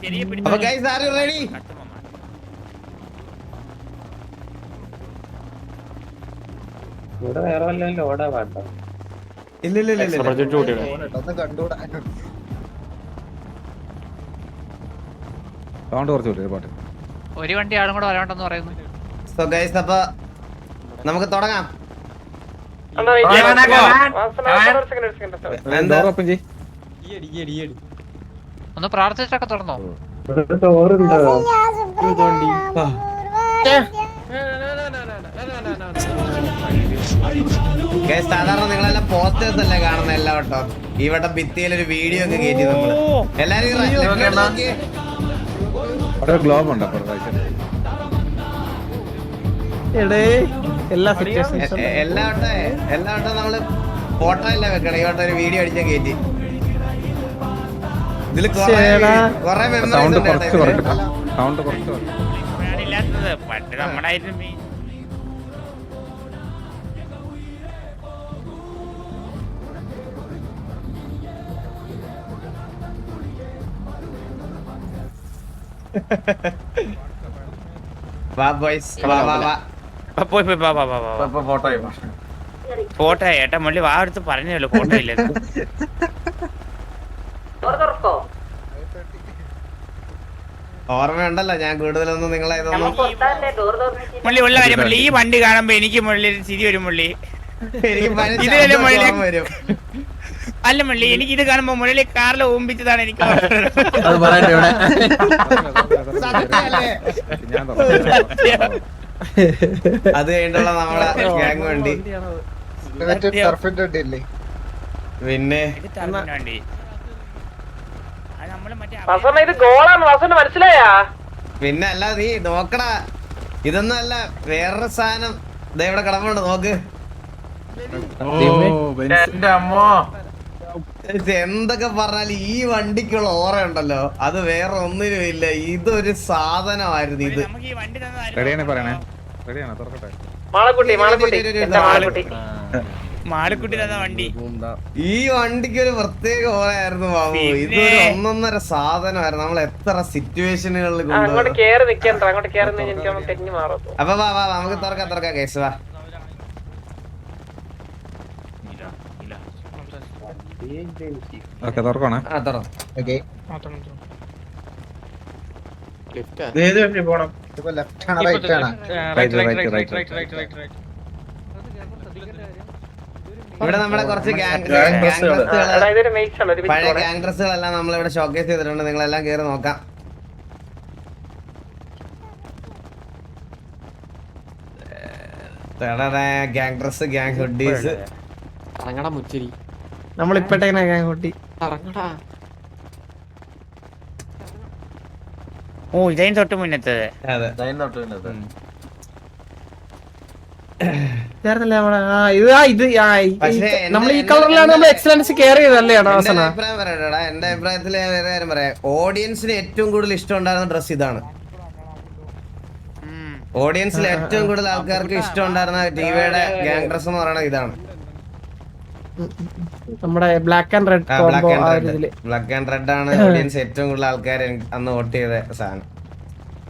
ചെറിയ അപ്പൊ guys are you ready ഇവിടെ വേറെ വല്ലതും ലോഡാ വേണ്ട ഇല്ല ഇല്ല ഇല്ല ഒന്ന് സൗണ്ട് കുറച്ച് പാട്ട് ഒരു വണ്ടി? ആളും കൂടെ വരാണ്ടെന്ന് പറയുന്നു സോ ഗൈസ് അപ്പൊ നമുക്ക് തുടങ്ങാം എന്താ ഓപ്പൺ ചെയ് ഒന്ന് പ്രാർത്ഥിച്ചൊക്കെ തുറന്നോ ഒന്ന് പ്രാർത്ഥിച്ചിട്ടൊക്കെ തുറന്നോ സാധാരണ നിങ്ങളെല്ലാം പോസ്റ്റേഴ്സല്ല കാണുന്ന എല്ലാ വട്ടോ ഇവിടെ ഭിത്തിയിൽ ഒരു വീഡിയോ ഒക്കെ കയറ്റി നമ്മൾ എല്ലാരും ഗ്ലോബ് ഉണ്ട് എല്ലാ വട്ടം എല്ലാ വട്ടം നമ്മൾ ഫോട്ടോ അല്ല വെക്കണം ഈ വട്ടം ഒരു വീഡിയോ അടിച്ചാൽ കയറ്റി സൗണ്ട് കുറച്ച് കുറയ്ക്കട്ടോ. സൗണ്ട് കുറച്ച് കുറയ്ക്ക്. ഇപ്പോഴാണ് ഇല്ലാത്തത് പണ്ട് നമ്മളായിരുന്നു മെയിൻ വാ ബോയ്സ് വാ വാ വാ. അപ്പൊ പോയി പോയി വാ വാ വാ വാ ഫോട്ടോ ഫോട്ടോ ഏട്ടാ മുള്ളി വാ എടുത്ത് പറഞ്ഞല്ലോ ഫോട്ടോ ഇല്ല? ഓർമ്മയുണ്ടല്ലോ ഞാൻ കൂടുതലൊന്നും നിങ്ങളെ മുള്ളി ഉള്ള കാര്യം മുള്ളി. ഈ വണ്ടി കാണുമ്പോ എനിക്ക് മുള്ളി ചിരി വരും മുള്ളി. മുള്ളി? വരും അല്ല മുള്ളി എനിക്ക് ഇത് കാണുമ്പോ മുള്ളി കാറിൽ ഓമ്പിച്ചതാണ് എനിക്ക് അത് കഴിഞ്ഞിട്ടുള്ള നമ്മളെ ഗ്യാങ് വണ്ടി. പിന്നെ ഇത് മറ്റേ ഇത് ഗോളാണ്. വാസന മനസ്സിലായാ? പിന്നെ അല്ല നീ നോക്കടാ. ഇതൊന്നും അല്ല വേറൊരു സാധനം. ദേ ഇവിടെ കിടപ്പുണ്ട് നോക്ക്. ഇത് എന്തൊക്കെ പറഞ്ഞാലും ഈ വണ്ടിക്കുള്ള ഓറ ഉണ്ടല്ലോ. അത് വേറെ ഒന്നിനും ഇല്ല. ഇതൊരു സാധനമായിരുന്നു ഇത്. റെഡിയാണ് പറയണേ. റെഡിയാണ് തുറക്കട്ടെ. മാളക്കുട്ടി മാളക്കുട്ടി. മാളക്കുട്ടി? മാളിക്കുട്ടി തന്ന വണ്ടി ഈ വണ്ടിക്ക് ഒരു പ്രത്യേക ഓരായിരുന്നു ബാബു. ഇത് ഒന്നൊന്നര സാധനമായിരുന്നു. നമ്മൾ എത്ര സിറ്റുവേഷനുകളിൽ അങ്ങോട്ട് കേറി നിക്കണ്ട അങ്ങോട്ട് കേറി എനിക്ക് തെഞ്ഞു മാറും. അപ്പൊ വാ വാ നമുക്ക് തുറക്കാം തുറക്കാം കേസ് വാ. ഓക്കെ തുറക്കണേ ആ തുറ. ഓക്കെ. ഏത് വണ്ടി പോണം. ഇപ്പൊ ലെഫ്റ്റ് ആണോ റൈറ്റ് ആണോ? റൈറ്റ് റൈറ്റ് റൈറ്റ് ഇവിടെ നമ്മളെ കുറച്ച് പഴയ ഗാങ് നമ്മൾ ഇവിടെ ഷോക്കേസ് ചെയ്തിട്ടുണ്ട്. നിങ്ങളെല്ലാം കയറി നോക്കാം. ഗാങ് ഡ്രസ് ഗാങ് മുച്ചിരി. നമ്മൾ ഗാങ് ഹുഡി ഓ ഇതൈൻ തൊട്ട് അതെ. തൊട്ട് മുന്നത്തത് ചേർന്നല്ലേ നമ്മളെ ആ ഇത് ഇത് നമ്മൾ ഈ കളറിലാണ് നമ്മൾ എക്സലൻസ് കെയർ ചെയ്തല്ലേ എന്റെ അഭിപ്രായം പറയട്ടെടാ എന്റെ അഭിപ്രായത്തിൽ വേറെ കാര്യം പറയാം. ഓഡിയൻസിന് ഏറ്റവും കൂടുതൽ ഇഷ്ടം ഉണ്ടായിരുന്ന ഡ്രസ് ഇതാണ്. ഓഡിയൻസിൽ ഏറ്റവും കൂടുതൽ ആൾക്കാർക്ക് ഇഷ്ടം ഉണ്ടായിരുന്ന ടിവിയുടെ ഗ്യാങ് ഡ്രസ് എന്ന് പറയുന്നത് ഇതാണ്. നമ്മുടെ black and red black combo and red black and red ആണ് ഓഡിയൻസ് ഏറ്റവും കൂടുതൽ ആൾക്കാർ അന്ന് വോട്ട് ചെയ്ത സാധനം.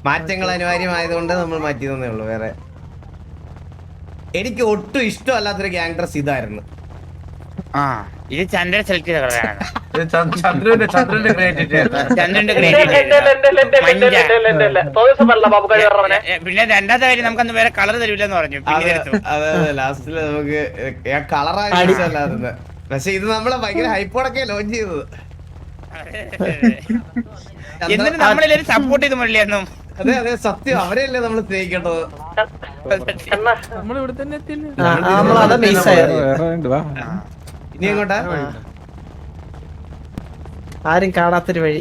മാറ്റങ്ങൾ അനിവാര്യമായതുകൊണ്ട് നമ്മൾ മാറ്റിയതെന്നേ ഉള്ളൂ വേറെ എനിക്ക് ഒട്ടും ഇഷ്ടമല്ലാത്തൊരു ഗ്യാങ് ഡ്രസ് ഇതായിരുന്നു. ആ ഇത് ചന്ദ്രൻ സെലക്ട് ചെയ്ത കളറാണ് ചന്ദ്രന്റെ ചന്ദ്രന്റെ ചന്ദ്രന്റെ പിന്നെ രണ്ടാമത്തെ കാര്യം നമുക്ക് അന്ന് വേറെ കളർ തരൂലെന്ന് പറഞ്ഞു. ലാസ്റ്റിൽ നമുക്ക് കളറായിരുന്നു പക്ഷെ ഇത് നമ്മളെ ഭയങ്കര ഹൈപ്പോടൊക്കെ ലോഞ്ച് ചെയ്തത്. എന്നിട്ട് നമ്മളെല്ലാരും സപ്പോർട്ട് ചെയ്ത് മുരളിയായിരുന്നു അതെ അതെ സത്യം. അവരെയല്ലേ നമ്മൾ സ്നേഹിക്കേണ്ടത്? നമ്മൾ നമ്മളിവിടെ തന്നെ എത്തിയില്ലേ? ഇനി എങ്ങോട്ടാ ആരും കാണാത്തൊരു വഴി.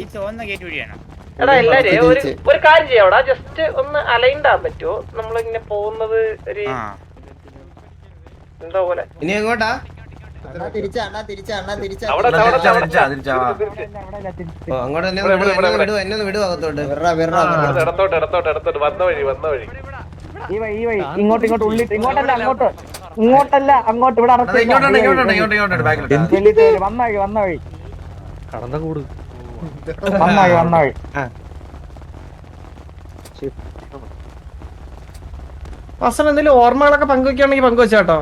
എടാ എല്ലാരും ഒരു ഒരു കാര്യം ചെയ്യാവടാ ജസ്റ്റ് ഒന്ന് അലൈൻഡ് ആവാൻ പറ്റുമോ നമ്മളിങ്ങനെ പോകുന്നത് ഒരു എന്താ പോലെ? ഇനി എങ്ങോട്ടാ? അങ്ങോട്ട് എന്നെ വിടുവാ എന്നെ വിടുവാകത്തോട്ട് വന്ന വഴി വന്ന വഴി. ഈ വഴി ഈ വഴി. ഇങ്ങോട്ട് ഇങ്ങോട്ട് ഉള്ളിട്ട് ഇങ്ങോട്ടല്ല അങ്ങോട്ട്. ഇങ്ങോട്ടല്ല അങ്ങോട്ട്. ഇവിടെ അടച്ചു ഇങ്ങോട്ടാണ് ഇങ്ങോട്ടാണ് ഇങ്ങോട്ട് ഇങ്ങോട്ടാണ് ബാക്കിലോട്ട്. വെള്ളിട്ട് വന്ന വഴി വന്ന വഴി. കടന്ന കൂട്. വന്ന വഴി വന്ന വഴി. എന്തെങ്കിലും ഓർമ്മകളൊക്കെ പങ്കുവെക്കുകയാണെങ്കിൽ പങ്കുവെച്ചാട്ടോ.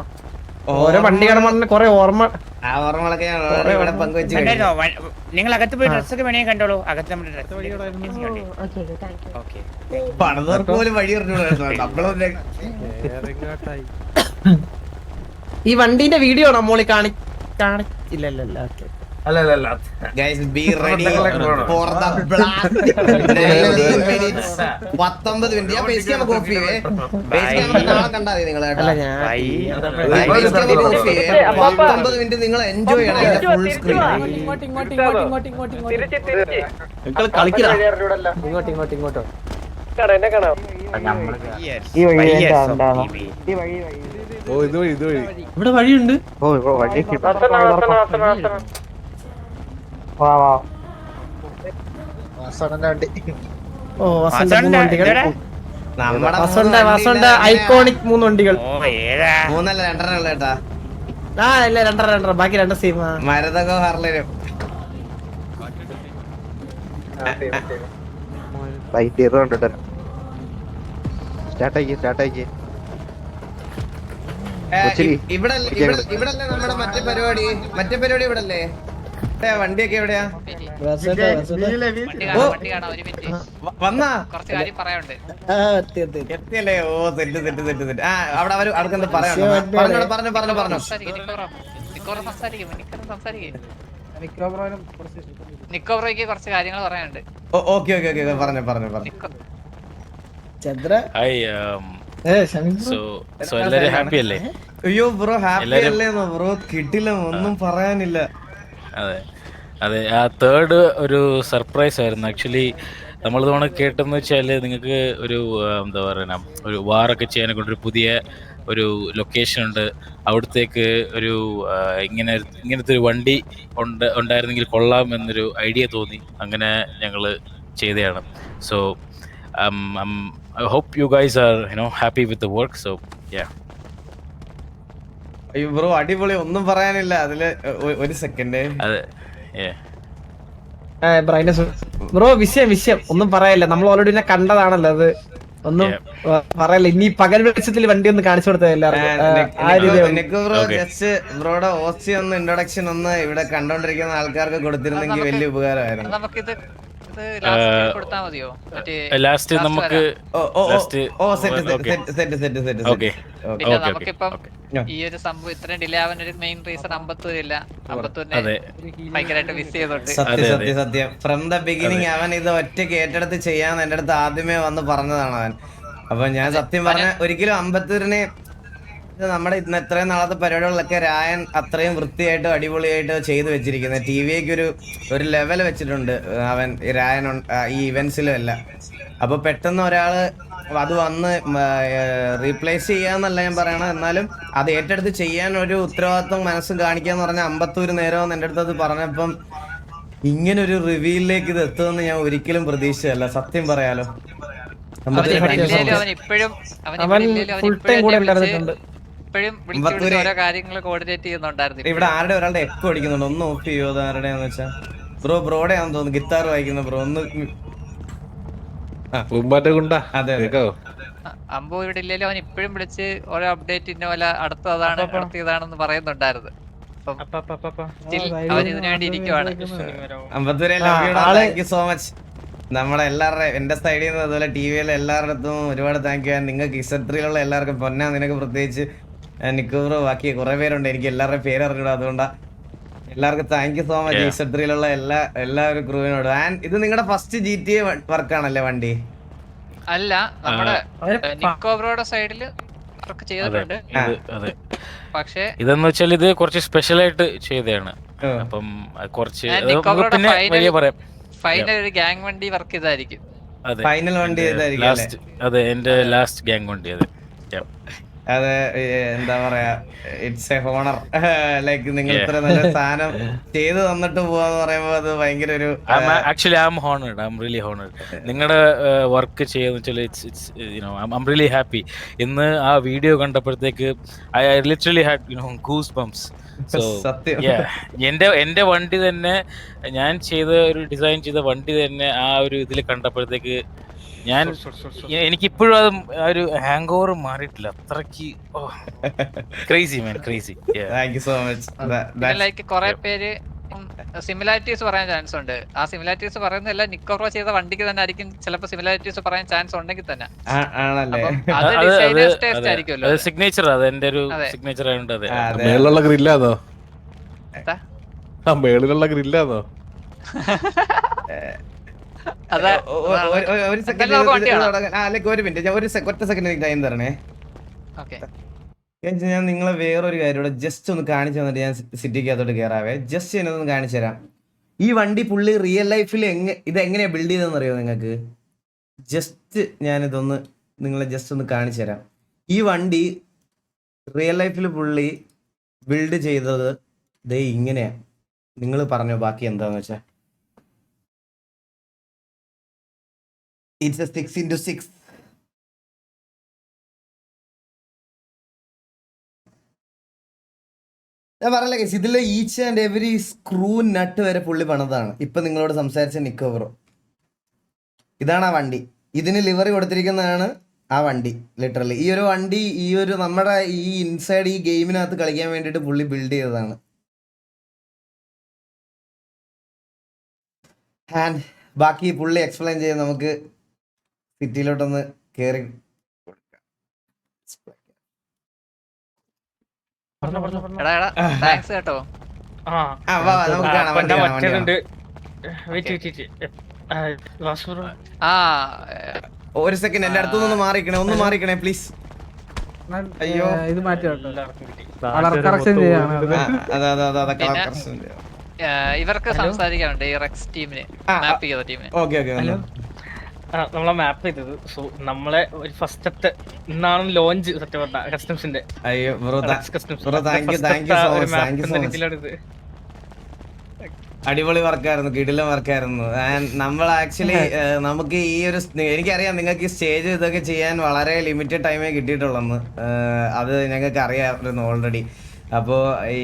ഓരോ വണ്ടി കടമാണെന്ന് കൊറേ ഓർമ്മ ആ ഓർമ്മകളൊക്കെ ഇവിടെ പങ്കുവെച്ച് നിങ്ങൾ അകത്ത് പോയി ഡ്രസ്സൊക്കെ വേണമെങ്കിൽ കണ്ടോളൂ. അകത്ത് നമ്മുടെ ഡ്രസ് ഓക്കെ പണിതർക്ക് പോലും വഴി ഈ വണ്ടീന്റെ വീഡിയോ ആണോ മോളി കാണി കാണിച്ചില്ലല്ലോ ഓക്കെ അല്ല അല്ല അല്ല guys be ready for the blast minutes പത്തൊമ്പത് മിനിറ്റ് ഞാൻ ബേസ് ക്യാമ്പ് കോപ്പി ചെയ്യേ. ബേസ് ക്യാമ്പ് നാളെ കണ്ടാ മതി നിങ്ങൾ പത്തൊമ്പത് മിനിറ്റ് നിങ്ങൾ എൻജോയ് ചെയ്യണം. ഫുൾ സ്ക്രീൻ നിങ്ങൾ കളിക്കില്ല ഇങ്ങോട്ട് ഇങ്ങോട്ട് ഇങ്ങോട്ടോ ഇവിടെ വഴിയുണ്ട്. ഓ ഇപ്പൊ വഴി വാ വാ. വണ്ടി. ഓ വണ്ടികൾ? വസന്ത വസന്ത ഐക്കോണിക് മൂന്ന് വണ്ടികൾ. മൂന്നല്ല രണ്ടെണ്ണം ഉള്ള കേട്ടാ. ആ ഇല്ല രണ്ടര രണ്ടര ബാക്കി രണ്ട് സീം മരതകോ ഹർലരും സ്റ്റാർട്ടാക്കി സ്റ്റാർട്ടാക്കി ഇവിടെ ഇവിടെ ഇവിടെ അല്ലേ നമ്മുടെ മറ്റേ പരിപാടി? മറ്റേ പരിപാടി ഇവിടെ അല്ലേ വണ്ടിയൊക്കെ എവിടെയാ? വണ്ടി കാണാം വണ്ടി കാണാം ഒരു മിനിറ്റ്. വന്നാ? കുറച്ച് കാര്യം പറയാനുണ്ട്. എത്തിയല്ലേ? ഓ സെറ്റ് സെറ്റ് സെറ്റ് തെറ്റ് ആ അവിടെ അവർ അവർക്ക് എന്താ പറയാനോ പറഞ്ഞോ പറഞ്ഞു പറഞ്ഞു പറഞ്ഞു നിക്കോബ്രോയ്ക്ക് കുറച്ച് കാര്യങ്ങൾ പറയാനുണ്ട്. ഓക്കെ ഓക്കെ ഓക്കെ പറഞ്ഞു പറഞ്ഞു പറഞ്ഞു. ചന്ദ്ര? ഹായ് സോ സോ എല്ലാരും ഹാപ്പി അല്ലേ? അയ്യോ ബ്രോ ഹാപ്പി അല്ലേന്നോ ബ്രോ കിട്ടില്ല ഒന്നും പറയാനില്ല. അതെ. അതെ ആ തേർഡ് ഒരു സർപ്രൈസ് ആയിരുന്നു. ആക്ച്വലി നമ്മൾ തവണ കേട്ടെന്ന് വെച്ചാൽ നിങ്ങൾക്ക് ഒരു എന്താ പറയുക ഒരു വാറൊക്കെ ചെയ്യാനെ കൊണ്ടൊരു പുതിയ ഒരു ലൊക്കേഷൻ ഉണ്ട്. അവിടത്തേക്ക് ഒരു ഇങ്ങനെ ഇങ്ങനത്തെ ഒരു വണ്ടി ഉണ്ട് ഉണ്ടായിരുന്നെങ്കിൽ കൊള്ളാം എന്നൊരു ഐഡിയ തോന്നി. അങ്ങനെ ഞങ്ങൾ ചെയ്തതാണ്. So I hope you guys are you know happy with the work so ya അയ്യോ ബ്രോ അടിപൊളി. ഒന്നും പറയാനില്ല. അതിൽ ഒരു സെക്കൻഡ് അതെ. ബ്രൈനസ് ബ്രോ വിഷയം വിഷയം. ഒന്നും പറയല്ല നമ്മൾ ഓൾറെഡി എന്നെ കണ്ടതാണല്ലോ അത്. ഒന്നും. പറയല്ല ഇനി പകൽ വെളിച്ചത്തിൽ വണ്ടി ഒന്ന് കാണിച്ചു കൊടുത്തത് എല്ലാവർക്കും. ആ, ആ രീതി ഒന്ന്. ബ്രോ ജസ്റ്റ് ബ്രോയുടെ ഓസി ഒന്ന് ഇൻട്രൊഡക്ഷൻ ഒന്ന് ഇവിടെ കണ്ടോണ്ടിരിക്കുന്ന ആൾക്കാർക്ക് കൊടുത്തിരുന്നെങ്കിൽ വലിയ ഉപകാരമായിരുന്നു. ലാസ്റ്റ് നമുക്ക്. പിന്നെ നമുക്കിപ്പം ഈ ഒരു സംഭവം ഇത്രയും ഡിലേ ആവാൻ ഒരു മെയിൻ റീസൺ അമ്പത്തൂരില്ല അമ്പത്തൂരിനെ ഭയങ്കരമായിട്ട് മിസ് ചെയ്തോണ്ട് സത്യം സത്യം സത്യം. ഫ്രം ദ ബിഗിനിങ് അവൻ ഇത് ഒറ്റയ്ക്ക് ഏറ്റെടുത്ത് ചെയ്യാന്ന് എന്റെ അടുത്ത് ആദ്യമേ വന്ന് പറഞ്ഞതാണ് അവൻ. അപ്പൊ ഞാൻ സത്യം പറഞ്ഞ ഒരിക്കലും അമ്പത്തൂരിനെ നമ്മുടെ ഇന്ന് എത്രയും നാളത്തെ പരിപാടികളിലൊക്കെ രായൻ അത്രയും വൃത്തിയായിട്ട് അടിപൊളിയായിട്ട് ചെയ്തു വെച്ചിരിക്കുന്നത്. ടി വിക്ക് ഒരു ഒരു ലെവൽ വെച്ചിട്ടുണ്ട് അവൻ ഈ രായൻ ഈ ഇവന്റ്സിലും എല്ലാം. അപ്പൊ പെട്ടെന്ന് ഒരാൾ അത് വന്ന് റീപ്ലേസ് ചെയ്യാന്നല്ല ഞാൻ പറയണത്. എന്നാലും അത് ഏറ്റെടുത്ത് ചെയ്യാൻ ഒരു ഉത്തരവാദിത്വം മനസ്സും കാണിക്കാന്ന് പറഞ്ഞ അമ്പത്തൂര് നേരം എന്റെ അടുത്ത് അത് പറഞ്ഞപ്പം ഇങ്ങനെ ഒരു റിവ്യൂയിലേക്ക് ഇത് എത്തുമെന്ന് ഞാൻ ഒരിക്കലും പ്രതീക്ഷിച്ചതല്ല. സത്യം പറയാലോ. അവൻ ഇപ്പോഴും അവൻ ഫുൾ ടൈം കൂടെ ഉണ്ടായിരുന്നിട്ടുണ്ട്. ഇപ്പോഴും വിളിച്ച് വിളിച്ച് ഓരോ കാര്യങ്ങൾ കോർഡിനേറ്റ് ചെയ്യുന്നുണ്ടായിരുന്നു ഇവിടെ ആരുടെ ഒരാളുടെ എക്കോ അടിക്കുന്നുണ്ട്. ഒന്ന് ഓഫ് ചെയ്യോ ആരുടെ ആരുടെയാന്ന് വെച്ചാ? ബ്രോ ബ്രോടെ ആണെന്ന് തോന്നുന്നു. ഗിത്താർ വായിക്കുന്ന ബ്രോ. ഒന്ന് അതെ അമ്പോ ഇവിടെ ഇല്ലല്ലോ. അവൻ ഇപ്പോഴും വിളിച്ച് ഓരോ അപ്ഡേറ്റ് ഇന്ന പോലെ അടുത്തതാണ് അടുത്തതാണെന്ന് പറയുന്നുണ്ടായിരുന്നു. അപ്പം still അവൻ ഇതിനു വേണ്ടി ഇരിക്കുവാണ്. അമ്പത്തൂരെ ആ, ആൾ താങ്ക് യു സോ മച്ച് എല്ലാവരുടെ എന്റെ സൈഡിൽ നിന്ന് അതുപോലെ ടി വിയിലെ എല്ലാവരുടെ അടുത്തും ഒരുപാട് താങ്ക് യു നിങ്ങൾക്ക് ഇസട്രിയിലുള്ള എല്ലാവർക്കും പൊന്നാ. നിനക്ക് പ്രത്യേകിച്ച് നിക്കൂറ് ബാക്കി കുറെ പേരുണ്ട്. എനിക്ക് എല്ലാവരുടെയും പേര് അറിഞ്ഞൂടാ. അതുകൊണ്ടാ എല്ലാവർക്കും താങ്ക് യു സോ മച്ച്. ഇസട്രിയിലുള്ള എല്ലാ എല്ലാവരും ക്രൂവിനോട് ആൻഡ് ഇത് നിങ്ങളുടെ ഫസ്റ്റ് ജി ടി എ വർക്കാണല്ലേ വണ്ടി? അല്ല നമ്മുടെ നിക്കോബ്രോയുടെ സൈഡിൽ വർക്ക് ചെയ്തിട്ടുണ്ട്. പക്ഷേ ഇതെന്ന് വെച്ചാൽ ഇത് കുറച്ച് സ്പെഷ്യൽ ആയിട്ട് ചെയ്തതാണ്. അപ്പം കുറച്ച് പിന്നെ വലിയ പറയാം. ഫൈനൽ ഒരു ഗ്യാങ് വണ്ടി വർക്ക് ചെയ്തായിരിക്കും. അതെ. ഫൈനൽ വണ്ടി? അതെ എന്റെ ലാസ്റ്റ് ഗാങ് വണ്ടി അതെ. അത് എന്താ പറയാ ഇറ്റ്സ് എ ഹോണർ ലൈക്ക് നിങ്ങൾ ഇത്ര നല്ല സാധനം ചെയ്തു തന്നിട്ട് പോവാന്ന് പറയുമ്പോ അത് ഭയങ്കര ഒരു actually I am honoured I'm really honoured നിങ്ങളുടെ വർക്ക് ചെയ്യുന്ന വെച്ചാൽ it's it's you know I'm really happy ഇന്ന് ആ video കണ്ടപ്പോഴത്തേക്ക് I I literally had you know goose bumps so എന്റെ എന്റെ വണ്ടി തന്നെ ഞാൻ ചെയ്ത ഒരു ഡിസൈൻ ചെയ്ത വണ്ടി തന്നെ ആ ഒരു ഇതിൽ കണ്ടപ്പോഴത്തേക്ക് ഞാൻ എനിക്ക് എനിക്കിപ്പോഴും അത് ആ ഒരു ഹാങ് ഓവർ മാറിയിട്ടില്ല അത്രയ്ക്ക് crazy man crazy thank you so much like കുറെ പേര് സിമിലാരിറ്റീസ് പറയാൻ ചാൻസ് ഉണ്ട്. ആ സിമിലാരിറ്റീസ് പറയുന്നതല്ല നിക്കോറോ ചെയ്ത വണ്ടിക്ക് തന്നെ ആയിരിക്കും ചിലപ്പോ സിമിലാരിറ്റീസ് പറയാൻ ചാൻസ് ഉണ്ടെങ്കിൽ തന്നെ. ആണല്ലേ? സിഗ്നേച്ചർ അത് എന്റെ ഒരു സിഗ്നേച്ചർ ആയതുകൊണ്ട് അതെ. അതെ. മേളിലുള്ള ഗ്രില്ലാന്നോ മേളിലുള്ള ഗ്രില്ലാന്നോ ഒരു സെക്കൻഡ് ഒരു മിനിറ്റ് ഞാൻ ഒരു ഒറ്റ സെക്കൻഡ് ടൈം തരണേ. ഞാൻ നിങ്ങളെ വേറൊരു കാര്യം ഇവിടെ ജസ്റ്റ് ഒന്ന് കാണിച്ചു തന്നിട്ട് ഞാൻ സിറ്റിക്കകത്തോട്ട് കയറാവേ ജസ്റ്റ് എന്നൊന്ന് കാണിച്ചു തരാം. ഈ വണ്ടി പുള്ളി റിയൽ ലൈഫിൽ എങ്ങ ഇത് എങ്ങനെയാ ബിൽഡ് ചെയ്തതെന്ന് അറിയോ നിങ്ങൾക്ക്? ജസ്റ്റ് ഞാൻ ഇതൊന്ന് നിങ്ങളെ ജസ്റ്റ് ഒന്ന് കാണിച്ചു തരാം. ഈ വണ്ടി റിയൽ ലൈഫിൽ പുള്ളി ബിൽഡ് ചെയ്തത് ദേ ഇങ്ങനെയാ. നിങ്ങൾ പറഞ്ഞോ ബാക്കി എന്താന്ന് വെച്ചാ. It's a six into six ഞാൻ പറയല കേസ് ഇതിലെ each and every screw nut വരെ പുള്ളി പണിതാണ്. ഇപ്പൊ നിങ്ങളോട് സംസാരിച്ച നിക്കോവറോ ഇതാണ് ആ വണ്ടി. ഇതിന് ലിവറി കൊടുത്തിരിക്കുന്നതാണ് ആ വണ്ടി ലിറ്ററലി ഈ ഒരു വണ്ടി ഈ ഒരു നമ്മുടെ ഈ ഇൻസൈഡ് ഈ ഗെയിമിനകത്ത് കളിക്കാൻ വേണ്ടിയിട്ട് പുള്ളി ബിൽഡ് ചെയ്തതാണ്. ആൻഡ് ബാക്കി പുള്ളി എക്സ്പ്ലെയിൻ ചെയ്ത് നമുക്ക് സിറ്റിയിലോട്ടൊന്ന് കയറി എടാ എടാ താങ്ക്സ് കേട്ടോ. ഒരു സെക്കൻഡ് എന്റെ അടുത്തുനിന്ന് മാറിക്കണേ ഒന്ന് മാറിക്കണേ പ്ലീസ് അയ്യോ. ഇത് മാറ്റി കളർ കറക്ഷൻ ചെയ്യാണ് അതെ. അതെ അതെ അതെ പിന്നെ? കളർ ഇവർക്ക് സംസാരിക്കാനുണ്ട് ഈ റെക്സ് ടീമിന് മാപ്പ് ചെയ്ത ടീമിന് ഓക്കെ ഓക്കെ നമ്മളെ മാപ്പ് ചെയ്തത്. സോ നമ്മളെ ഒരു ഫസ്റ്റത്തെ ഇന്നാണ് ലോഞ്ച് സത്യം പറഞ്ഞ കസ്റ്റംസിന്റെ അയ്യോ bro customs bro thank you thank you so much thank you so much അടിപൊളി വർക്കായിരുന്നു കിടിലം വർക്കായിരുന്നു. നമ്മൾ ആക്ച്വലി നമുക്ക് ഈ ഒരു എനിക്കറിയാം നിങ്ങൾക്ക് ഈ സ്റ്റേജ് ഇതൊക്കെ ചെയ്യാൻ വളരെ ലിമിറ്റഡ് ടൈമേ കിട്ടിയിട്ടുള്ളെന്ന്. അത് ഞങ്ങൾക്ക് അറിയാമായിരുന്നു ഓൾറെഡി അപ്പോൾ ഈ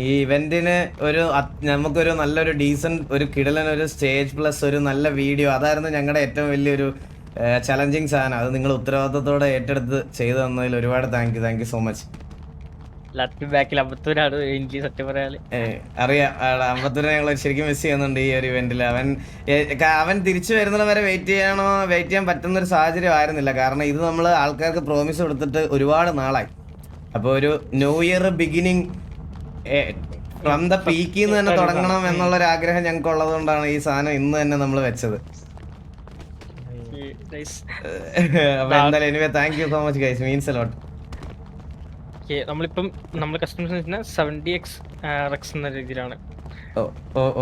ഈ ഇവന്റിന് ഒരു നമുക്കൊരു നല്ലൊരു ഡീസന്റ് ഒരു കിടലൻ ഒരു സ്റ്റേജ് പ്ലസ് ഒരു നല്ല വീഡിയോ അതായിരുന്നു ഞങ്ങളുടെ ഏറ്റവും വലിയൊരു ചലഞ്ചിങ് സാധനം. അത് നിങ്ങൾ ഉത്തരവാദിത്തത്തോടെ ഏറ്റെടുത്ത് ചെയ്തു തന്നതിൽ ഒരുപാട് thank you thank you so much അറിയാം. അമ്പത്തൂരെ ഞങ്ങൾ ശരിക്കും മിസ് ചെയ്യുന്നുണ്ട് ഈ ഒരു ഇവന്റിൽ അവൻ അവൻ തിരിച്ചു വരുന്നത് വരെ വെയിറ്റ് ചെയ്യണോ വെയിറ്റ് ചെയ്യാൻ പറ്റുന്ന ഒരു സാഹചര്യം ആയിരുന്നില്ല. കാരണം ഇത് നമ്മൾ ആൾക്കാർക്ക് പ്രോമിസ് കൊടുത്തിട്ട് ഒരുപാട് നാളായി. അപ്പോൾ ഒരു new year beginning from the പീക്കിൽ നിന്ന് തന്നെ തുടങ്ങണം എന്നുള്ള ഒരു ആഗ്രഹം ഞങ്ങൾക്ക് ഉള്ളത് കൊണ്ടാണ് ഈ സാധനം ഇന്ന് തന്നെ നമ്മൾ വെച്ചത്. Nice. അപ്പൊ എന്തായാലും anyway thank you so much guys means നമ്മളിപ്പം നമ്മൾ എക്സ് റെക്സ് എന്ന രീതിയിലാണ്. Oh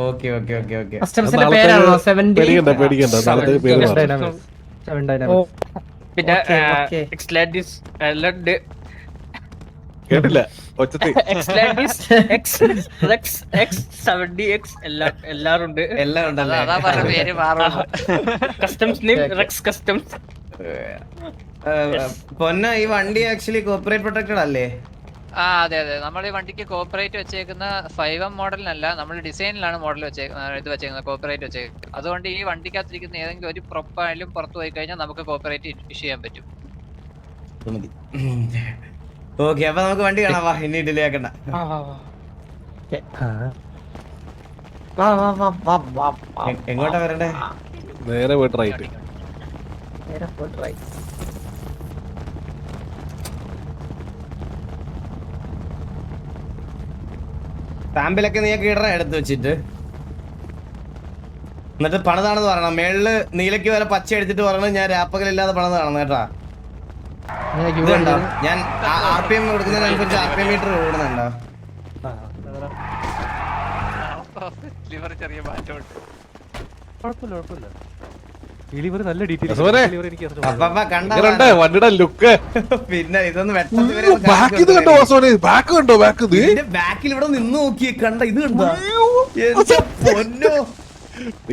okay okay okay okay കസ്റ്റംസിന്റെ നാളത്തെ പേരാണോ? സെവന്റി പേടിക്കണ്ട പേടിക്കണ്ട. പേര് മാറും. പിന്നെ കേട്ടില്ല. എല്ലാം ഉണ്ട് എല്ലാം ഉണ്ട് ഉണ്ടല്ലേ അതാ പറഞ്ഞ പേര് കസ്റ്റംസ് നെയിം റെക്സ് കസ്റ്റംസ് പൊന്ന ഈ വണ്ടി ആക്ച്വലി കോപ്പറേറ്റ് പ്രൊട്ടക്റ്റഡ് അല്ലേ? ആ അതെ അതെ. നമ്മൾ ഈ വണ്ടിക്ക് കോപ്പറേറ്റ് വെച്ചേക്കുന്ന ഫൈവ് എം മോഡലിനല്ല നമ്മൾ ഡിസൈനിലാണ് മോഡൽ വെച്ചേക്കുന്നത് ഇത് വെച്ചേക്കുന്നത് കോപ്പറേറ്റ് വെച്ചേക്കുന്നത്. അതുകൊണ്ട് ഈ വണ്ടിക്കകത്തിരിക്കുന്ന ഏതെങ്കിലും ഒരു പ്രൊപ്പായാലും പുറത്തു പോയി കഴിഞ്ഞാൽ നമുക്ക് കോപ്പറേറ്റ് ഇഷ്യൂ ചെയ്യാൻ പറ്റും. ഓക്കെ അപ്പൊ നമുക്ക് വണ്ടി കാണാം. വാ ഇനി ഡിലേ ആക്കണ്ട. എങ്ങോട്ടാ വരണ്ടേ? നേരെ പോയിട്ട് റൈറ്റ് നേരെ പോയിട്ട് റൈറ്റ് സാമ്പിളൊക്കെ നീ കീടറ എടുത്ത് വെച്ചിട്ട്. എന്നിട്ട് പണിതാണെന്ന് പറയണം. മേളിൽ നീലയ്ക്ക് വരെ പച്ച അടിച്ചിട്ട് പറയണം. ഞാൻ രാപ്പകലില്ലാതെ പണിതാണെന്ന് കേട്ടാ. ഞാൻ ആർ പി എം കൊടുക്കുന്നതിനനുസരിച്ച് ആർ പി എം മീറ്റർ ഓടുന്നുണ്ടോ? ലിവർ ചെറിയ മാറ്റമുണ്ട്. ഡെലിവറി നല്ല വണ്ടിയുടെ ലുക്ക് പിന്നെ ഇതൊന്ന് ബാക്ക് ഇത് കണ്ടോ വാസോനെ ബാക്ക് കണ്ടോ ബാക്ക് ഇത്? ബാക്കിൽ ഇവിടെ നിന്ന് നോക്കി കണ്ട? ഇത് കണ്ടോ? പൊന്നോ.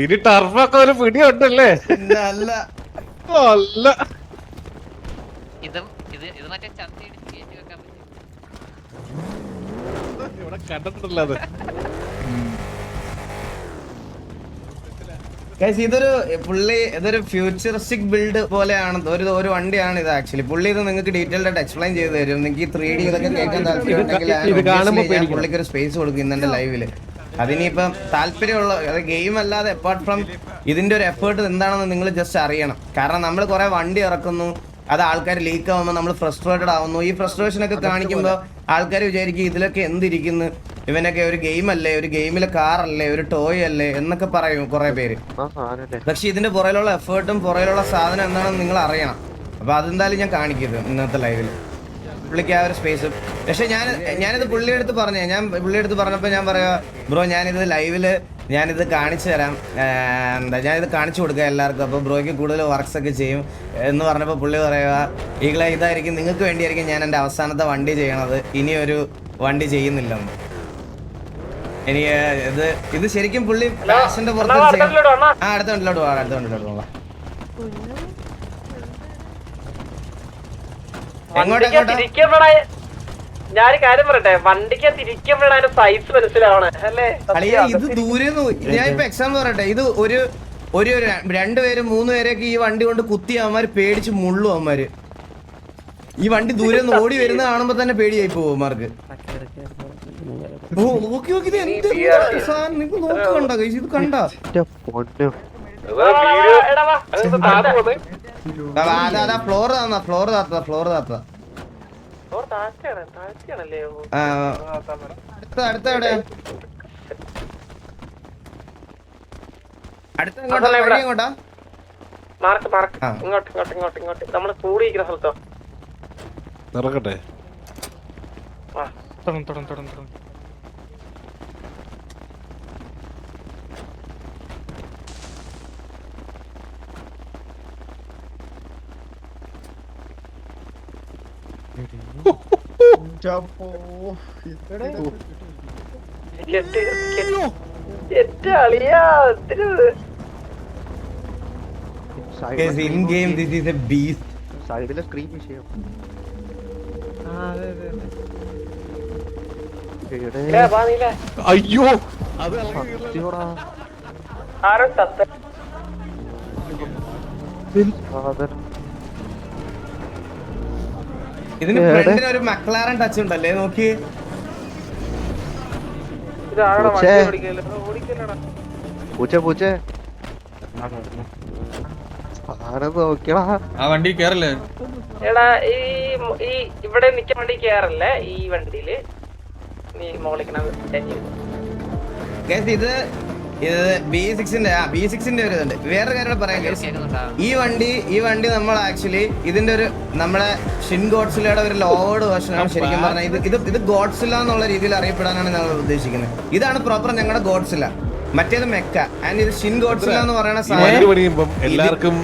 ഇനി ടർഫൊക്കെ ഒരു പിടിയുണ്ടല്ലേ? പിന്നെ അല്ല അല്ല. ഇതും ഇത് ഇത് മറ്റേ ചന്തി ഇടിച്ച് കയറ്റി വെക്കാൻ പറ്റും. ഇവിടെ കണ്ടിട്ടില്ല അത്. ഗൈസ് ഇതൊരു പുള്ളി ഇതൊരു ഫ്യൂച്ചറിസ്റ്റിക് ബിൽഡ് പോലെയാണ് ഒരു ഒരു വണ്ടിയാണ് ഇത് ആക്ച്വലി പുള്ളി ഇത് നിങ്ങൾക്ക് ഡീറ്റെയിൽഡ് ആയിട്ട് എക്സ്പ്ലെയിൻ ചെയ്ത് തരും. നിങ്ങൾക്ക് ഈ ത്രീ ഡി ഇതൊക്കെ കേൾക്കാൻ താല്പര്യം പുള്ളിക്ക് ഒരു സ്പേസ് കൊടുക്കും ഇന്നെ ലൈവിൽ അതിനിപ്പം താല്പര്യമുള്ള ഗെയിം അല്ലാതെ അപ്പാർട്ട് ഫ്രം ഇതിന്റെ ഒരു എഫേർട്ട് എന്താണെന്ന് നിങ്ങൾ ജസ്റ്റ് അറിയണം. കാരണം നമ്മൾ കുറെ വണ്ടി ഇറക്കുന്നു അത് ആൾക്കാർ ലീക്ക് ആവുമ്പോൾ നമ്മൾ ഫ്രസ്ട്രേറ്റഡ് ആവുന്നു. ഈ ഫ്രസ്ട്രേഷൻ ഒക്കെ കാണിക്കുമ്പോൾ ആൾക്കാർ വിചാരിക്കും ഇതിലൊക്കെ എന്തിരിക്കുന്നു? ഇവനൊക്കെ ഒരു ഗെയിം അല്ലേ? ഒരു ഗെയിമിലെ കാർ അല്ലേ? ഒരു ടോയ് അല്ലേ? എന്നൊക്കെ പറയും കുറെ പേര്. പക്ഷെ ഇതിന്റെ പുറയിലുള്ള എഫേർട്ടും പുറയിലുള്ള സാധനം എന്താണെന്ന് നിങ്ങൾ അറിയണം. അപ്പൊ അതെന്തായാലും ഞാൻ കാണിക്കരുത് ഇന്നത്തെ ലൈവിൽ പുള്ളിക്ക് ആ ഒരു സ്പേസ് പക്ഷെ ഞാൻ ഞാനിത് പുള്ളിയുടെ അടുത്ത് പറഞ്ഞേ. ഞാൻ പുള്ളിയുടെ അടുത്ത് പറഞ്ഞപ്പോൾ ഞാൻ പറയാ ബ്രോ ഞാനിത് ലൈവിൽ ഞാനിത് കാണിച്ചു തരാം. എന്താ ഞാനിത് കാണിച്ചു കൊടുക്കാം എല്ലാവർക്കും. അപ്പോൾ ബ്രോയ്ക്ക് കൂടുതൽ വർക്ക്സ് ഒക്കെ ചെയ്യും എന്ന് പറഞ്ഞപ്പോൾ പുള്ളി പറയുക ഈകളെ ഇതായിരിക്കും. നിങ്ങൾക്ക് വേണ്ടിയായിരിക്കും ഞാൻ എന്റെ അവസാനത്തെ വണ്ടി ചെയ്യണത്. ഇനിയൊരു ഒരു വണ്ടി ചെയ്യുന്നില്ലെന്ന്. എനിക്ക് ഇത് ഇത് ശരിക്കും പുള്ളി പാഷന്റെ പുറത്ത്. ആ അടുത്ത വണ്ടിലോട്ട് പോവാം അടുത്ത വണ്ടിലോട്ട് പോവാം എങ്ങോട്ട് എങ്ങോട്ടാ? ഞാനൊരു കാര്യം പറയട്ടെ? വണ്ടിക്ക് തിരിക്കുമ്പോഴാണ് അതിന്റെ സൈസ് മനസ്സിലാവണേ. അല്ലേ? അളിയ ഇത് ദൂരെ ഞാൻ ഇപ്പൊ എക്സാമ്പിൾ പറയട്ടെ. ഇത് ഒരു ഒരു രണ്ടുപേര് മൂന്ന് പേരെയൊക്കെ ഈ വണ്ടി കൊണ്ട് കുത്തി അവന്മാര് പേടിച്ച് മുള്ളു അവന്മാര്. ഈ വണ്ടി ദൂരെ നിന്ന് ഓടി വരുന്ന കാണുമ്പോ തന്നെ പേടിയായി നോക്കി നോക്കി ഇത് എന്ത് സാധനം? കണ്ട ഫ്ലോർ താന്ന ഫ്ലോർ താത്ത ഫ്ലോർ താത്ത. അടുത്ത എങ്ങോട്ടാ? വഴി എങ്ങോട്ടാ? Mark mark. ഇങ്ങോട്ട് ഇങ്ങോട്ട് ഇങ്ങോട്ട് ഇങ്ങോട്ട്. നമ്മൾ കൂടിയിരിക്കുന്ന സ്ഥലത്തോ? നടക്കട്ടെ തുടങ്ങും തുടങ്ങും തുടങ്ങും തുടങ്ങും കെട്ട് കെട്ട് അളിയാ എന്തിനു in game this is a beast സൈഡിലെ സ്ക്രീൻ വിഷയം. അയ്യോ. ആരോ സാധനം. ഇതിന്? ഫ്രണ്ടിന് ഒരു മക്ലാരൻ ടച്ച് ഉണ്ടല്ലേ? നോക്കി. പൂച്ചേ. വണ്ടി പൂച്ച ആ കേറല്ലേ? എടാ ഈ ഈ ഇവിടെ നിക്കാൻ വണ്ടി കേറല്ലേ ഈ വണ്ടിയിൽ? നീ മോളിക്കണ ഇത് ഇത് ബി സിക്സിന്റെ ആ ബി സിക്സിന്റെ ഒരു ഇതുണ്ട്. വേറെ കാര്യം പറയാൻ. കേൾക്കുന്നുണ്ടോ? ഈ വണ്ടി ഈ വണ്ടി നമ്മൾ ആക്ച്വലി ഇതിന്റെ ഒരു നമ്മളെ ഷിൻ ഗോഡ്സിലയുടെ ഒരു ലോവേഡ് വേർഷനാണ് ശരിക്കും പറഞ്ഞാൽ ഇത് ഇത് ഇത് ഗോഡ്സില എന്നുള്ള രീതിയിൽ അറിയപ്പെടാനാണ് ഞങ്ങൾ ഉദ്ദേശിക്കുന്നത്. ഇതാണ് പ്രോപ്പർ ഞങ്ങളുടെ ഗോഡ്സില മറ്റേത് മെക്ക. ആൻഡ് ഇത് ഷിൻ ഗോഡ്സില എന്ന് പറയുന്ന സാധനം എല്ലാവർക്കും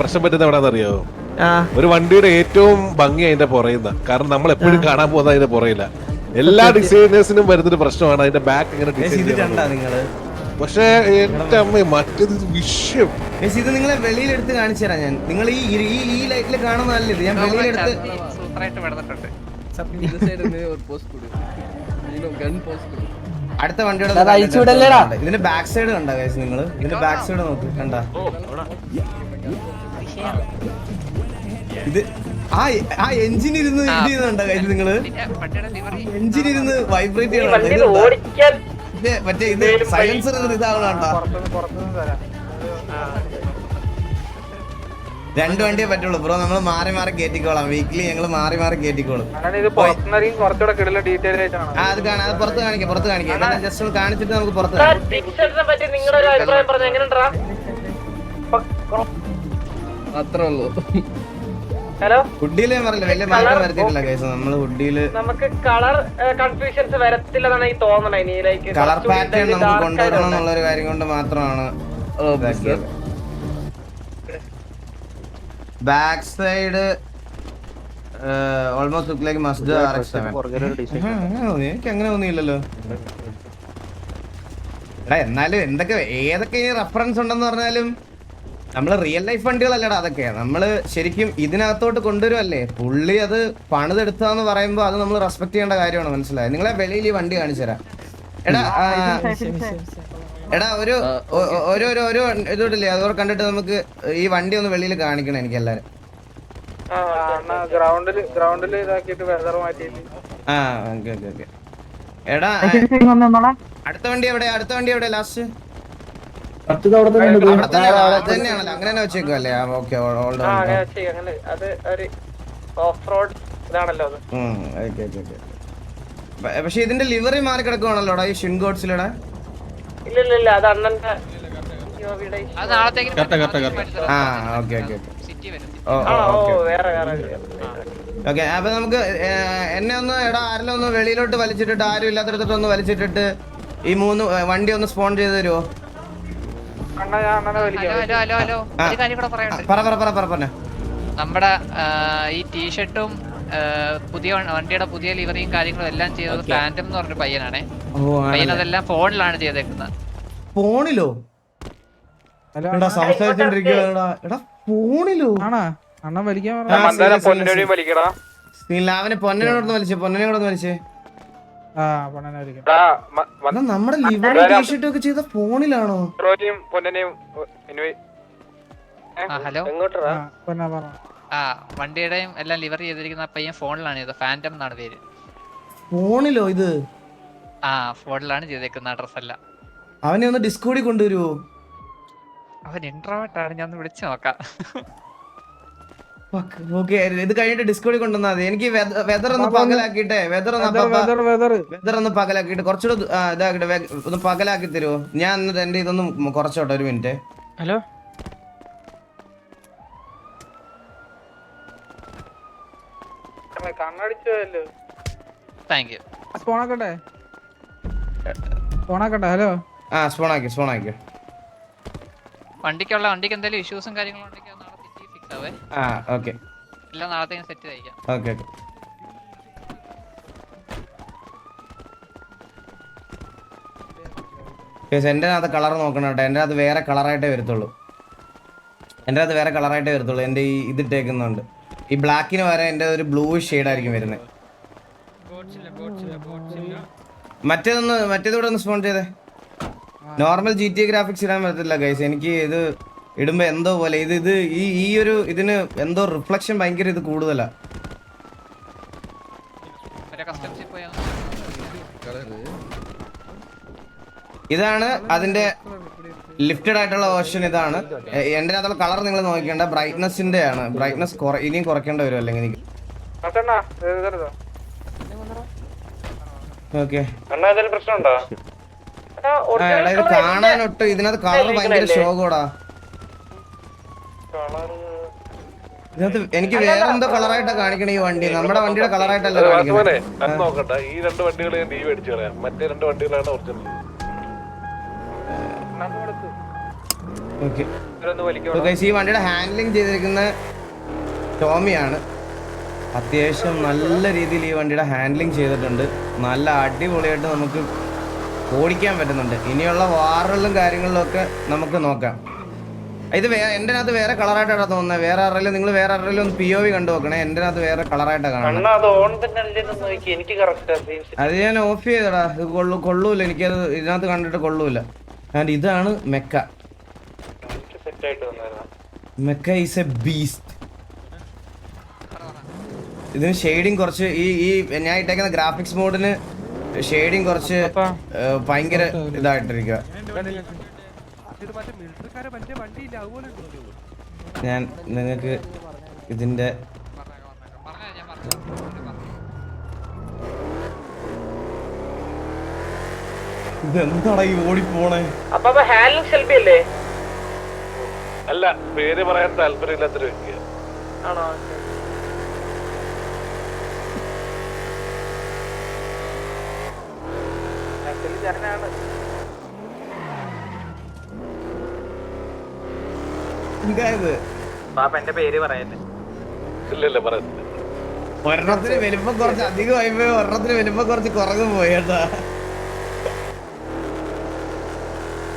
പ്രശ്നം പറ്റുന്ന എവിടെ അറിയാവോ ഒരു വണ്ടിയുടെ ഏറ്റവും ഭംഗി അതിന്റെ പുറയുന്ന. കാരണം നമ്മൾ എപ്പോഴും കാണാൻ പോകുന്നത് അതിന്റെ പുറയില്ല. എല്ലാ ഡിസൈനേഴ്സിനും വരുന്നൊരു പ്രശ്നമാണ് അതിന്റെ ബാക്ക് ഇങ്ങനെ ഡിസൈൻ ചെയ്തിട്ടുണ്ടോ നിങ്ങൾ? പക്ഷേ എന്റെ അമ്മ മറ്റേത് വിഷയം. Guys, ഇത് നിങ്ങളെ വെളിയിലെടുത്ത് കാണിച്ചു തരാം ഞാൻ. നിങ്ങൾ ഈ ഈ ഈ ലൈറ്റിൽ കാണുന്നതല്ല ഇത്. ഞാൻ വെളിയിലെടുത്ത് സൂപ്പറായിട്ട് വെടുത്തിട്ടുണ്ട് അടുത്ത വണ്ടിയുടെ? ഇതിന്റെ ബാക്ക് സൈഡ് കണ്ട ഗൈസ് നിങ്ങൾ ഇതിന്റെ ബാക്ക് സൈഡ് നോക്ക് കണ്ട? ഇത് ആ ആ എഞ്ചിൻ ഇരുന്ന് ഇത് ചെയ്യുന്നുണ്ടോ ഗൈസ് നിങ്ങൾ? എഞ്ചിൻ ഇരുന്ന് വൈബ്രേറ്റ് ചെയ്യണം മറ്റേ ഇത് സൈലൻസർ ഇതാവണോ രണ്ടു വണ്ടിയെ പറ്റുള്ളൂ. ബ്രോ നമ്മൾ മാറി മാറി കേറ്റിക്കോളാം. വീക്കിലി ഞങ്ങൾ മാറി മാറി കേറ്റിക്കോളും. അത് കാണാം. അത് പുറത്ത് കാണിക്കാം പുറത്ത് കാണിക്കാം. ജസ്റ്റ് ഒന്ന് കാണിച്ചിട്ട് നമുക്ക് പുറത്ത് അത്രേ ഉള്ളൂ. ഹലോ പറഞ്ഞില്ല? വലിയ മാറ്റം വരുത്തിയിട്ടില്ല കേസ് നമ്മൾ ഹുഡിയിൽ നമുക്ക് കളർ കൺഫ്യൂഷൻസ് വരത്തില്ലെന്നാണ് എനിക്ക് തോന്നണേ. ഇനി ലൈക്ക് കളർ പാറ്റേൺ നമുക്ക് കൊണ്ടുവരണം എന്നുള്ള ഒരു കാര്യം കൊണ്ട് മാത്രമാണ് back side almost look like Mazda R X ഒരു ഡിസൈൻ എനിക്ക് അങ്ങനെ തോന്നിയില്ലല്ലോ. എടാ എന്നാലും എന്തൊക്കെ ഏതൊക്കെ ഇനി റെഫറൻസ് ഉണ്ടെന്ന് പറഞ്ഞാലും നമ്മൾ റിയൽ ലൈഫ് വണ്ടികളല്ലടാ അതൊക്കെ. നമ്മൾ ശരിക്കും ഇതിനകത്തോട്ട് കൊണ്ടുവരുമല്ലേ പുള്ളി അത് പണിതെടുത്താന്ന് പറയുമ്പോ അത് നമ്മൾ റെസ്പെക്ട് ചെയ്യേണ്ട കാര്യമാണ് മനസ്സിലായത് നിങ്ങളെ വെളിയിൽ ഈ വണ്ടി കാണിച്ചു തരാം. എടാ എടാ ഒരു ഒരു ഒരു ഒരു ഇതോട്ടില്ലേ അതോടെ കണ്ടിട്ട് നമുക്ക് ഈ വണ്ടി ഒന്ന് വെളിയിൽ കാണിക്കണം എനിക്ക് എല്ലാരും ഗ്രൗണ്ടിൽ ഗ്രൗണ്ടിൽ ഇതാക്കിയിട്ട് വെതർ മാറ്റിയിട്ട്. ആ ഓക്കെ ഓക്കെ ഓക്കെ. എടാ അടുത്ത വണ്ടി എവിടെ? അടുത്ത വണ്ടി എവിടെ? ലാസ്റ്റ് അവിടെ തന്നെയാണല്ലോ. അങ്ങനെ തന്നെ ഓക്കെ ഓൾഡ് അങ്ങനെ അങ്ങനെ അത് ഒരു ഓഫ് റോഡ് ഇതാണല്ലോ അത്. Okay okay okay. പക്ഷെ ഇതിന്റെ ലിവറി മാറി കിടക്കുവാണല്ലോ ഈ ഷിൻഗോട്സിലൂടെ ഇല്ല ഇല്ല ഇല്ല അത് അണ്ണന്റെ ഓക്കെ ഓക്കെ ഓക്കെ. സിറ്റി വരും. ഓ ഓ വേറെ വേറെ ഓക്കെ അപ്പൊ നമുക്ക് എന്നെ ഒന്ന് എടാ ആരെല്ലാം ഒന്ന് വെളിയിലോട്ട് വലിച്ചിട്ടിട്ട് ആരും ഇല്ലാത്തടത്തോട്ട് ഒന്ന് വലിച്ചിട്ടിട്ട് ഈ മൂന്ന് വണ്ടി ഒന്ന് സ്പോൺ ചെയ്ത് തരുമോ ഹലോ ഹലോ ഹലോ ഹലോ. ആ. ഒരു കാര്യം കൂടെ പറയണ്ട് പറ പറ പറ പറ പറഞ്ഞ. നമ്മുടെ ഈ ടീഷർട്ടും പുതിയ വണ്ടിയുടെ പുതിയ ലിവറിയും കാര്യങ്ങളും എല്ലാം ചെയ്തത് ഫാന്റം എന്ന് പറഞ്ഞ പയ്യനാണേ. ഓ പയ്യൻ അതെല്ലാം ഫോണിലാണ് ചെയ്തേക്കുന്നത്. ഫോണിലോ? എടാ എടാ ഫോണിലോ? അണ്ണൻ വലിക്കാൻ. വലിക്കടാ നീ പൊന്നനോടൊന്ന് വലിച്ചേ നമ്മുടെ ലിവർ ടീഷർട്ടും ഒക്കെ ചെയ്ത ഫോണിലാണോ? ഹലോ? എങ്ങോട്ടാ പൊന്നാ പറ. ആ വണ്ടിയുടെയും എല്ലാം ലിവർ ചെയ്തിരിക്കുന്ന ആ പയ്യൻ ഫോണിലാണ് ചെയ്തത്. ഫാന്റം എന്നാണ് പേര്. ഫോണിലോ ഇത്? ആ ഫോണിലാണ് ചെയ്തേക്കുന്ന അഡ്രസ് അല്ല അവനെ ഒന്ന് ഡിസ്കോഡി കൊണ്ടുവരുമോ അവൻ ഇൻട്രോട്ടാണ് ഞാൻ ഒന്ന് വിളിച്ചു നോക്കാം. ഇത് കഴിഞ്ഞിട്ട് ഡിസ്കോഡി കൊണ്ടുവന്നാൽ മതി. എനിക്ക് വെതർ ഒന്ന് പകലാക്കിട്ടെ വെതർ ഒന്ന് വെതർ ഒന്ന് പകലാക്കിട്ട് കുറച്ചുകൂടെ ഇതാക്കിട്ടെ ഒന്ന് പകലാക്കി തരുമോ ഞാൻ എന്നിട്ട് എന്റെ ഇതൊന്ന് കുറച്ചോട്ടെ ഒരു മിനിറ്റ് ഹലോ കണ്ണടിച്ചല്ലോ താങ്ക് യു ഫോണാക്കട്ടെ. ഫോണാക്കട്ടെ ഹലോ. ആ സ്പോണാക്കി സ്പോൺ ആക്കി വണ്ടിക്കുള്ള വണ്ടിക്ക് എന്തെങ്കിലും ഇഷ്യൂസും കാര്യങ്ങളും ഉണ്ടെങ്കിൽ അത് നാളെ സിറ്റി ഫിക്സ് ആവേ ആ ഓക്കെ. എല്ലാം നാളത്തേക്ക് സെറ്റ് ചെയ്യിക്കാം ഓക്കെ ഓക്കെ. എന്റെ അത് കളർ നോക്കണം കേട്ടോ. എന്റെ അത് വേറെ കളറായിട്ടേ വരത്തുള്ളൂ. എന്റെ അത് വേറെ കളറായിട്ടേ വരത്തുള്ളൂ. എന്റെ ഈ ഇതിട്ടേക്കുന്നുണ്ട് ഈ ബ്ലാക്കിന് വരെ എന്റെ ഒരു ബ്ലൂ ആയിരിക്കും വരുന്നത്. മറ്റേതൊന്ന് മറ്റേതൂടെ ഒന്ന് സ്പോൺ ചെയ്തേ. നോർമൽ ജി ടി ഗ്രാഫിക്സ് ഇടാൻ പറ്റത്തില്ല ഗൈസ് എനിക്ക് ഇത് ഇടുമ്പോ എന്തോ പോലെ. ഇത് ഇത് ഈ ഈ ഒരു ഇതിന് എന്തോ റിഫ്ലക്ഷൻ ഭയങ്കര ഇത് കൂടുതലാ. ഇതാണ് അതിന്റെ ലിഫ്റ്റഡ് ആയിട്ടുള്ള ഓപ്ഷൻ ഇതാണ്. എന്റെ അകത്തുള്ള കളർ നിങ്ങൾ നോക്കേണ്ട ബ്രൈറ്റ്നസിന്റെ ആണ് ബ്രൈറ്റ്നസ് ഇനിയും കുറയ്ക്കേണ്ടി വരും അല്ലെങ്കിൽ എനിക്ക്. ഓക്കെ. കാണാനൊട്ട് ഇതിനകത്ത് കളർ ഭയങ്കര ശോകോടാ. ഇതിനകത്ത് എനിക്ക് വേറെ എന്തോ കളറായിട്ടാ കാണിക്കണ ഈ വണ്ടി. നമ്മുടെ വണ്ടിയുടെ കളറായിട്ടല്ല കാണിക്കണേ. ഈ രണ്ട് വണ്ടികൾ ഞാൻ ലീവ് അടിച്ചു കളയാം. മറ്റേ രണ്ട് വണ്ടികളാണ് ഒറിജിനൽ ഈ വണ്ടിയുടെ ഹാൻഡ്ലിങ് ചെയ്തിരിക്കുന്ന ടോമിയാണ്. അത്യാവശ്യം നല്ല രീതിയിൽ ഈ വണ്ടിയുടെ ഹാൻഡ്ലിങ് ചെയ്തിട്ടുണ്ട്. നല്ല അടിപൊളിയായിട്ട് നമുക്ക് ഓടിക്കാൻ പറ്റുന്നുണ്ട്. ഇനിയുള്ള വാറുകളിലും കാര്യങ്ങളിലും ഒക്കെ നമുക്ക് നോക്കാം. ഇത് വേ എന്റെ അകത്ത് വേറെ കളറായിട്ടാണ് തോന്നുന്നത് വേറെ ആരെങ്കിലും നിങ്ങൾ വേറെ ആരെങ്കിലും ഒന്ന് പി ഒ വി കണ്ടു നോക്കണേ എന്റെ അകത്ത് വേറെ കളറായിട്ടാണ് കാണുന്നത് അത് ഓൺ തന്നെ അല്ലേന്ന് നോക്കി. എനിക്ക് കറക്റ്റ് അത് ഞാൻ ഓഫ് ചെയ്തടാ. ഇത് കൊള്ളു കൊള്ളൂല. എനിക്കത് ഇതിനകത്ത് കണ്ടിട്ട് കൊള്ളൂല. ആൻഡ് ഇതാണ് മെക്ക. സെറ്റ് ആയിട്ട് വന്നായിരുന്നു മെക്ക ഈസ് എ ബീസ്റ്റ് ഇതിന് ഷെയ്ഡിങ് കുറച്ച് ഈ ഈ ഞാൻ ഇട്ടേക്കുന്ന ഗ്രാഫിക്സ് മോഡിന് ഷെയ്ഡിങ് കുറച്ച് ഭയങ്കര ഇതായിട്ടിരിക്കുക ഞാൻ നിങ്ങക്ക് ഇതിന്റെ ഇതെന്താണ് ഞാൻ പറഞ്ഞു ഇതെന്താടാ ഈ ഓടിപ്പോണേ അപ്പൊ അപ്പൊ ഹാൻഡിൽ ഷെൽബി അല്ലേ? അല്ല പേര് പറയാൻ താല്പര്യമില്ലാത്തൊരു വ്യക്തിയാണ് ആണോ? ഞാനാണ് ഇത് പാപ്പ എന്റെ പേര് പറയല്ലേ ഇല്ലല്ല ഒരെണ്ണത്തിന് വലുപ്പം കുറച്ച് അധികമായി പോയി ഒരെണ്ണത്തിന് വലുപ്പം കുറച്ച് കുറഞ്ഞു പോയി കേട്ടാ.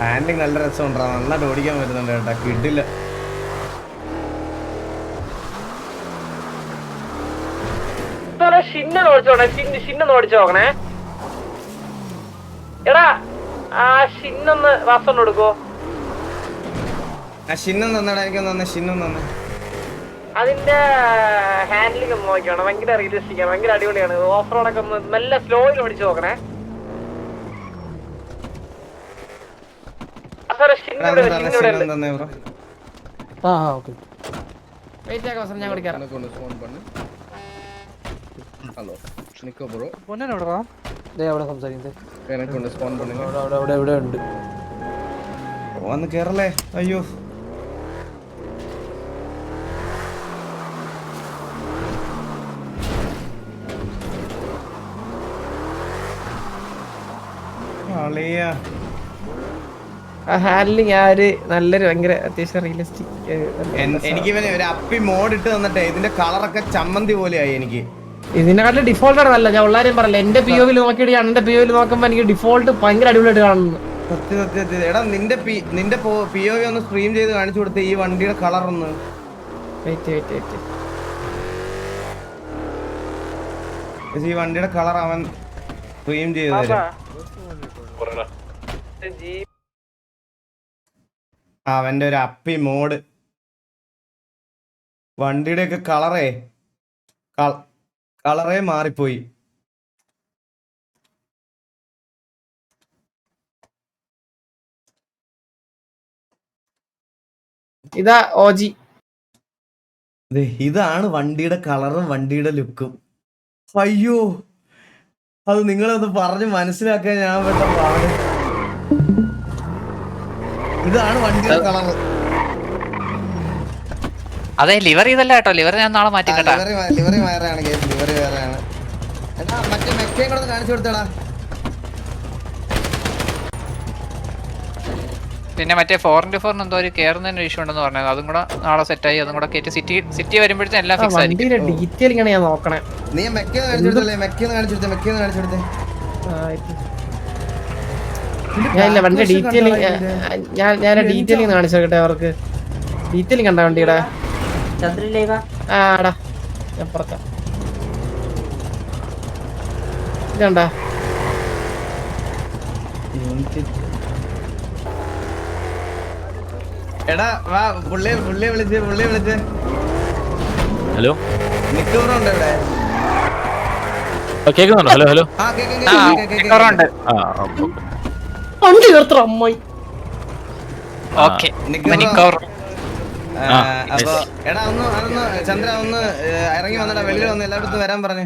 ഹാൻഡിങ് നല്ല രസമുണ്ടാ. നന്നായിട്ട് ഓടിക്കാൻ പറ്റുന്നുണ്ട് കേട്ടാ. കിട്ടില്ല ഷിന്ന ഓടിച്ചോണേ ഷിന്ന ഷിന്ന ഓടിച്ചു നോക്കണേ. എടാ ആ ഷിന്നൊന്ന് വാസോണ്ട് കൊടുക്കോ ഷിന്നും തന്നടാ എനിക്ക് തന്നെ ഷിന്നും തന്നെ. അതിന്റെ ഹാൻഡ്ലിംഗ് ഒന്ന് നോക്കിയാണ് ഭയങ്കര റിയലിസ്റ്റിക് ആണ് ഭയങ്കര അടിപൊളിയാണ്. ഓഫ് റോഡൊക്കെ ഒന്ന് നല്ല സ്ലോയിൽ ഓടിച്ചു നോക്കണേ. തന്നെ ബ്രോ. വെയിറ്റ് ആക്കാം അവസരം ഞാൻ വിളിക്കാം. വന്ന് കേറല്ലേ? അയ്യോ. ഹാൻഡ്ലിങ് ആ ഒരു നല്ലൊരു ഭയങ്കര അത്യാവശ്യം റിയലിസ്റ്റിക് എനിക്ക് എനിക്കിവന് ഒരു അപ്പി മോഡ് ഇട്ട് തന്നിട്ടേ ഇതിന്റെ കളറൊക്കെ ചമ്മന്തി പോലെയായി എനിക്ക്. ഇതിനെക്കാട്ടിലും ഡിഫോൾട്ട് ആണ് നല്ല. ഞാൻ ഉള്ളാരും പറയില്ല എന്റെ പി ഒവിൽ നോക്കിയിട്ട് എന്റെ പി ഒവിൽ നോക്കുമ്പോ എനിക്ക് ഡിഫോൾട്ട് ഭയങ്കര അടിപൊളിയായിട്ട് കാണുന്നു സത്യം സത്യം സത്യം. എടാ നിന്റെ പി നിന്റെ പി ഒ വി ഒന്ന് സ്ട്രീം ചെയ്ത് കാണിച്ചു കൊടുത്ത ഈ വണ്ടിയുടെ കളർ ഒന്ന്. വെയിറ്റ് വെയിറ്റ് വെയിറ്റ് ഈ വണ്ടിയുടെ കളർ അവൻ സ്ട്രീം ചെയ്ത് തരും. അവന്റെ ഒരു അപ്പി മോഡ്. വണ്ടിയുടെ ഒക്കെ കളറേ കളറേ മാറിപ്പോയി. ഇതാ ഓജി. ദേ, ഇതാണ് വണ്ടിയുടെ കളറും വണ്ടിയുടെ ലുക്കും. അയ്യോ. അത് നിങ്ങളത് പറഞ്ഞ് മനസ്സിലാക്കാൻ ഞാൻ പെട്ട പാട്. ഇതാണ് വണ്ടിയുടെ കളർ അതെ ലിവർ ചെയ്തല്ല കേട്ടോ. ലിവർ ഞാൻ നാളെ മാറ്റി കേട്ടോ ലിവറി വേറെയാണ് ലിവറി വേറെയാണ് എന്നാ മറ്റേ മെക്കയും കൂടെ കാണിച്ചു കൊടുത്തടാ. പിന്നെ മറ്റേ ഫോർ ഇന്റു ഫോറിന് എന്തോ ഒരു കയറുന്നതിന് ഇഷ്യൂ ഉണ്ടെന്ന് പറഞ്ഞത് അതും കൂടെ നാളെ സെറ്റ് ആയി അതും കൂടെ കയറ്റി സിറ്റി സിറ്റി വരുമ്പോഴത്തേക്കും എല്ലാം ഫിക്സ് ആയിരിക്കും. ഡീറ്റെയിലിംഗ് ആണ് ഞാൻ നോക്കണേ. നീ മെക്കയൊന്ന് കാണിച്ചു കൊടുത്തല്ലേ? കാണിച്ചെടുത്തേ കാണിച്ചെടുത്തേ മെക്കയൊന്ന് കാണിച്ചു കൊടുത്തേ. ഞാൻ ഇല്ല വണ്ടി ഡീറ്റെയിലിംഗ് ഞാൻ ഞാൻ ഡീറ്റെയിലിംഗ് കാണിച്ചു നോക്കട്ടെ അവർക്ക്. ഡീറ്റെയിലിംഗ് കണ്ട വണ്ടിയുടെ. ആടാ. ഞാൻ പുറത്താ. ഇതുണ്ടാ? എടാ വാ പുള്ളിയെ പുള്ളിയെ വിളിച്ച് പുള്ളിയെ വിളിച്ച്. ഹലോ? നിക്കുന്നുണ്ട് ഇവിടെ കേൾക്കുന്നുണ്ടോ? Hello hello? ആ വണ്ടി നിർത്തറ അമ്മായി? ഓക്കെ അപ്പൊ എടാ ഒന്ന് അതൊന്ന് ചന്ദ്ര ഒന്ന് ഇറങ്ങി വന്നടാ വെളിയിൽ വന്ന് എല്ലായിടത്തും വരാൻ പറഞ്ഞേ.